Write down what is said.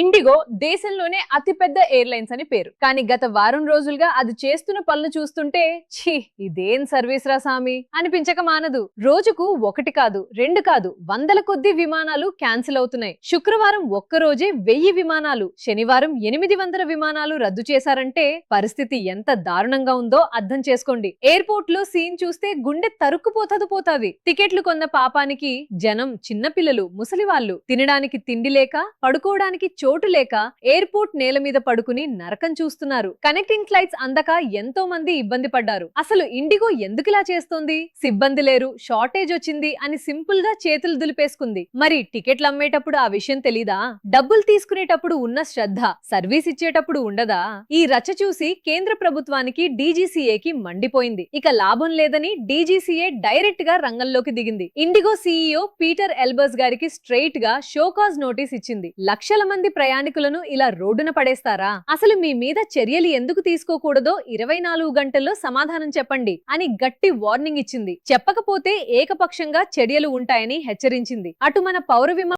IndiGo దేశంలోనే అతిపెద్ద airlines అని పేరు. కానీ గత వారం రోజులుగా అది చేస్తున్న పనులు చూస్తుంటే ఛీ ఇదేం సర్వీస్ రా సామి? అనిపించక మానదు. రోజుకు ఒకటి కాదు రెండు కాదు వందల కొద్ది విమానాలు క్యాన్సిల్ అవుతున్నాయి. శుక్రవారం ఒక్క రోజే వెయ్యి విమానాలు శనివారం ఎనిమిది వందల విమానాలు రద్దు చేశారంటే పరిస్థితి ఎంత దారుణంగా ఉందో అర్థం చేసుకోండి. ఎయిర్పోర్ట్లో సీన్ చూస్తే గుండె తరుక్కుపోతదు పోతాది. టికెట్లు కొన్న పాపానికి జనం చిన్నపిల్లలు ముసలివాళ్ళు తినడానికి తిండి లేక పడుకోవడానికి చోటు లేక ఎయిర్పోర్ట్ నేల మీద పడుకుని నరకం చూస్తున్నారు. కనెక్టింగ్ ఫ్లైట్స్ అందక ఎంతో మంది ఇబ్బంది పడ్డారు. అసలు ఇండిగో ఎందుకులా చేస్తోంది? సిబ్బంది లేరు షార్టేజ్ వచ్చింది అని సింపుల్గా చేతులు దులిపేసుకుంది. మరి టికెట్లు అమ్మేటప్పుడు ఆ విషయం తెలీదా? డబ్బులు తీసుకునేటప్పుడు ఉన్న శ్రద్ధ సర్వీస్ ఇచ్చేటప్పుడు ఉండదా? ఈ రచ చూసి కేంద్ర ప్రభుత్వానికి డీజీసీఏకి మండిపోయింది. ఇక లాభం లేదని డీజీసీఏ డైరెక్ట్గా రంగంలోకి దిగింది. ఇండిగో సీఈఓ పీటర్ ఎల్బర్స్ గారికి స్ట్రైట్గా షోకాజ్ నోటీస్ ఇచ్చింది. లక్షల మంది ప్రయాణికులను ఇలా రోడ్డున పడేస్తారా? అసలు మీ మీద చర్యలు ఎందుకు తీసుకోకూడదో ఇరవై నాలుగు గంటల్లో సమాధానం చెప్పండి అని గట్టి వార్నింగ్ ఇచ్చింది. చెప్పకపోతే ఏకపక్షంగా చర్యలు ఉంటాయని హెచ్చరించింది. అటు మన పౌర